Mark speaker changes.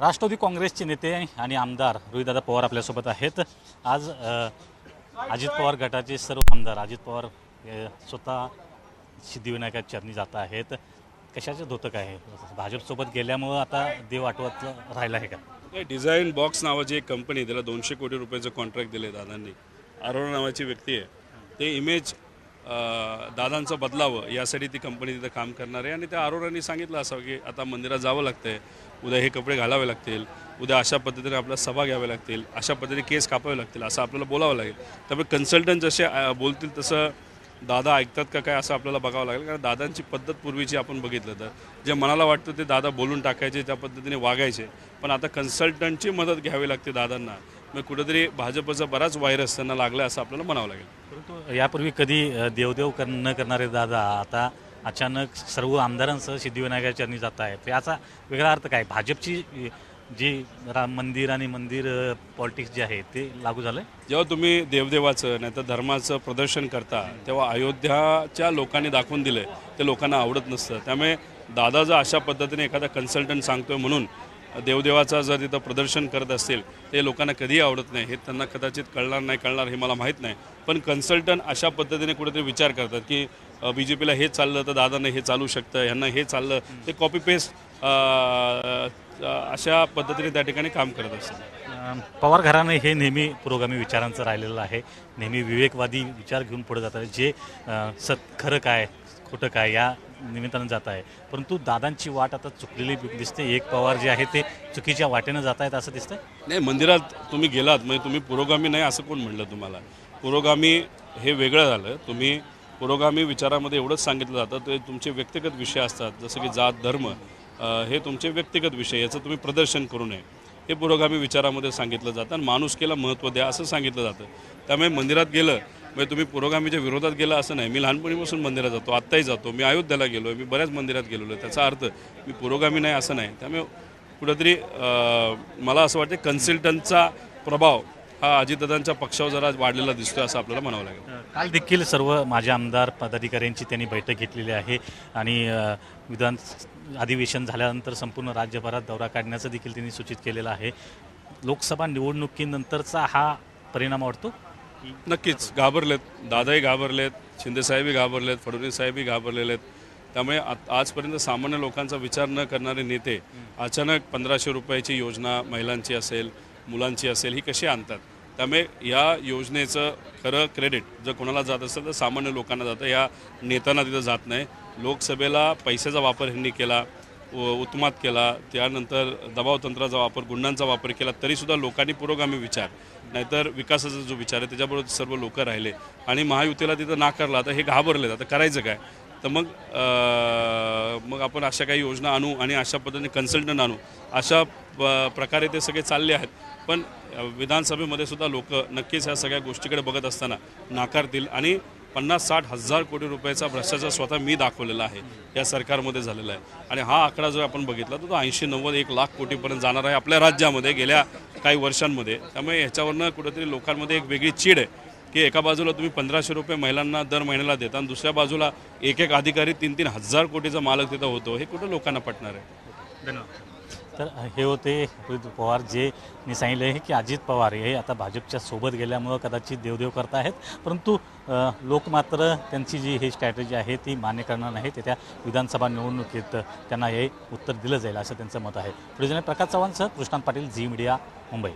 Speaker 1: राष्ट्रवादी काँग्रेसचे नेते आणि आमदार रोहितदादा पवार आपल्यासोबत आहेत. आज अजित पवार गटाचे सर्व आमदार अजित पवार स्वतः सिद्धिविनायकाच्या चरणी जात आहेत. कशाचं धोतक आहे? भाजपसोबत गेल्यामुळं आता देव आठवत राहिला आहे का?
Speaker 2: नाही डिझाईन बॉक्स नावाची एक कंपनी त्याला दोनशे कोटी रुपयाचं कॉन्ट्रॅक्ट दिले दादांनी. अरोरा नावाची व्यक्ती आहे. ते इमेज दादांचं बदलावं यासाठी ती कंपनी तिथं काम करणार आहे. आणि त्या आरोरांनी सांगितलं असं की आता मंदिरात जावं लागतंय. उद्या हे कपडे घालावे लागतील. उद्या अशा पद्धतीने आपल्या सभा घ्याव्या लागतील. अशा पद्धतीने केस कापावे लागतील असं आपल्याला बोलावं लागेल. त्यामुळे कन्सल्टंट जसे बोलतील तसं दादा ऐकतात का काय असं आपल्याला बघावं लागेल? कारण दादांची पद्धत पूर्वीची आपण बघितलं तर. जे मनाला वाटतं ते दादा बोलून टाकायचे त्या पद्धतीने वागायचे. पण आता कन्सल्टंटची मदत घ्यावी लागते दादांना. मग कुठेतरी भाजपचा बराच व्हायरस त्यांना लागला असं आपल्याला म्हणावं लागेल.
Speaker 1: परंतु यापूर्वी कधी देवदेव कर न करणारे दादा आता अचानक सर्व आमदारांसह सिद्धिविनायकाच्या जात आहेत. याचा वेगळा अर्थ काय? भाजपची जी राम मंदिर आणि मंदिर पॉलिटिक्स जे आहे ते लागू झालं
Speaker 2: जेव्हा तुम्ही देवदेवाचं नाही तर धर्माचं प्रदर्शन करता तेव्हा अयोध्याच्या लोकांनी दाखवून दिलं ते लोकांना आवडत नसतं. त्यामुळे दादा जर अशा पद्धतीने एखादा कन्सल्टंट सांगतोय म्हणून देवदेवाचा जर तिथं प्रदर्शन करत असतील ते लोकांना कधीही आवडत नाही. हे त्यांना कदाचित कळणार नाही कळणार हे मला माहीत नाही. पण कन्सल्टंट अशा पद्धतीने कुठेतरी विचार करतात की बी जे पीला हे चाललं तर दादाने हे चालू शकतं ह्यांना हे चाललं ते कॉपी पेस्ट अशा पद्धतीने त्या ठिकाणी काम करत असतात.
Speaker 1: पवार घराणं हे नेहमी पुरोगामी विचारांचं राहिलेलं आहे. नेहमी विवेकवादी विचार घेऊन पुढे जात आहे जे सत खरं काय खोटं काय या निमित्तानं जात आहे. परंतु दादांची वाट आता चुकलेली दिसते. एक पवार जे आहे ते चुकीच्या वाटेनं जात आहेत असं दिसतंय?
Speaker 2: नाही मंदिरात तुम्ही गेलात म्हणजे तुम्ही पुरोगामी नाही असं कोण म्हणलं तुम्हाला? पुरोगामी हे वेगळं झालं. तुम्ही पुरोगामी विचारामध्ये एवढंच सांगितलं जातं. ते तुमचे व्यक्तिगत विषय असतात. जसं की जात धर्म. हे तुमचे व्यक्तिगत विषय याचं तुम्ही प्रदर्शन करू नये. हे पुरोगामी विचारामध्ये सांगितलं जातं आणि माणुसकीला महत्त्व द्या असं सांगितलं जातं. त्यामुळे मंदिरात गेलं म्हणजे तुम्ही पुरोगामीच्या विरोधात गेलं असं नाही. मी लहानपणीपासून मंदिरात जातो आत्ताही जातो. मी अयोध्येला गेलो मी बऱ्याच मंदिरात गेलेलो आहे. त्याचा अर्थ मी पुरोगामी नाही असं नाही. त्यामुळे कुठंतरी मला असं वाटते कन्सल्टंटचा प्रभाव हा अजितदादांच्या पक्षावर जरा वाढलेला दिसतोय असं आपल्याला म्हणावं लागेल.
Speaker 1: काल देखील सर्व माझ्या आमदार पदाधिकाऱ्यांची त्यांनी बैठक घेतलेली आहे आणि विधान अधिवेशन झाल्यानंतर संपूर्ण राज्यभरात दौरा काढण्याचं देखील त्यांनी सूचित केलेलं आहे. लोकसभा निवडणुकीनंतरचा हा परिणाम वाटतो
Speaker 2: नक्कीच. घाबरलेत. दादाही घाबरलेत शिंदेसाहेबही घाबरलेत फडणवीस साहेबही घाबरलेले आहेत त्यामुळे आ- आजपर्यंत सामान्य लोकांचा विचार न करणारे नेते अचानक पंधराशे रुपयाची योजना महिलांची असेल मुलांची असेल ही कशी आणतात? त्यामुळे या योजनेचं खरं क्रेडिट जर कोणाला जात असेल तर सामान्य लोकांना जातं. या नेत्यांना तिथं जात नाही. लोकसभेला पैशाचा वापर ह्यांनी केला व उत्मात केला. त्यानंतर दबाव तंत्राचा वापर गुंडांचा वापर केला तरीसुद्धा लोकांनी पुरोगामी विचार. नाहीतर विकासाचा जो विचार आहे त्याच्याबरोबर सर्व लोक राहिले. आणि महायुतीला तिथं नाकारला. तर हे घाबरले आता करायचं काय? तर मग मग आपण अशा काही योजना आणू आणि अशा पद्धतीने कन्सल्टंट आणू. अशा प- प्रकारे ते सगळे चालले आहेत. पण विधानसभेमध्ये सुद्धा लोक नक्कीच ह्या सगळ्या गोष्टीकडे बघत असताना नाकारतील आणि पन्नास साठ हजार कोटी रुपयाचा भ्रष्टाचार स्वतः मी दाखवलेला आहे. या सरकारमध्ये झालेला आहे. आणि हा आकडा जर आपण बघितला तर तो ऐंशी नव्वद एक लाख कोटीपर्यंत जाणार आहे आपल्या राज्यामध्ये गेल्या काही वर्षांमध्ये. त्यामुळे ह्याच्यावरनं कुठेतरी लोकांमध्ये एक वेगळी चीड आहे. की एका बाजूला तुम्ही पंधराशे रुपये महिलांना दर महिन्याला देता आणि दुसऱ्या बाजूला एक एक अधिकारी तीन तीन हजार कोटीचा मालक तिथं होतो. हे कुठं लोकांना पटणार आहे?
Speaker 1: धन्यवाद. तर हे होते रोहित पवार जे मी सांगितले आहे की अजित पवार हे आता भाजपच्या सोबत गेल्यामुळं कदाचित देवदेव करत आहेत. परंतु लोक मात्र त्यांची जी ही स्ट्रॅटेजी आहे ती मान्य करणार नाही ते त्या विधानसभा निवडणुकीत त्यांना हे उत्तर दिलं जाईल असं त्यांचं मत आहे. पुढे जाणे प्रकाश चव्हाणसह कृष्णांत पाटील झी मीडिया मुंबई.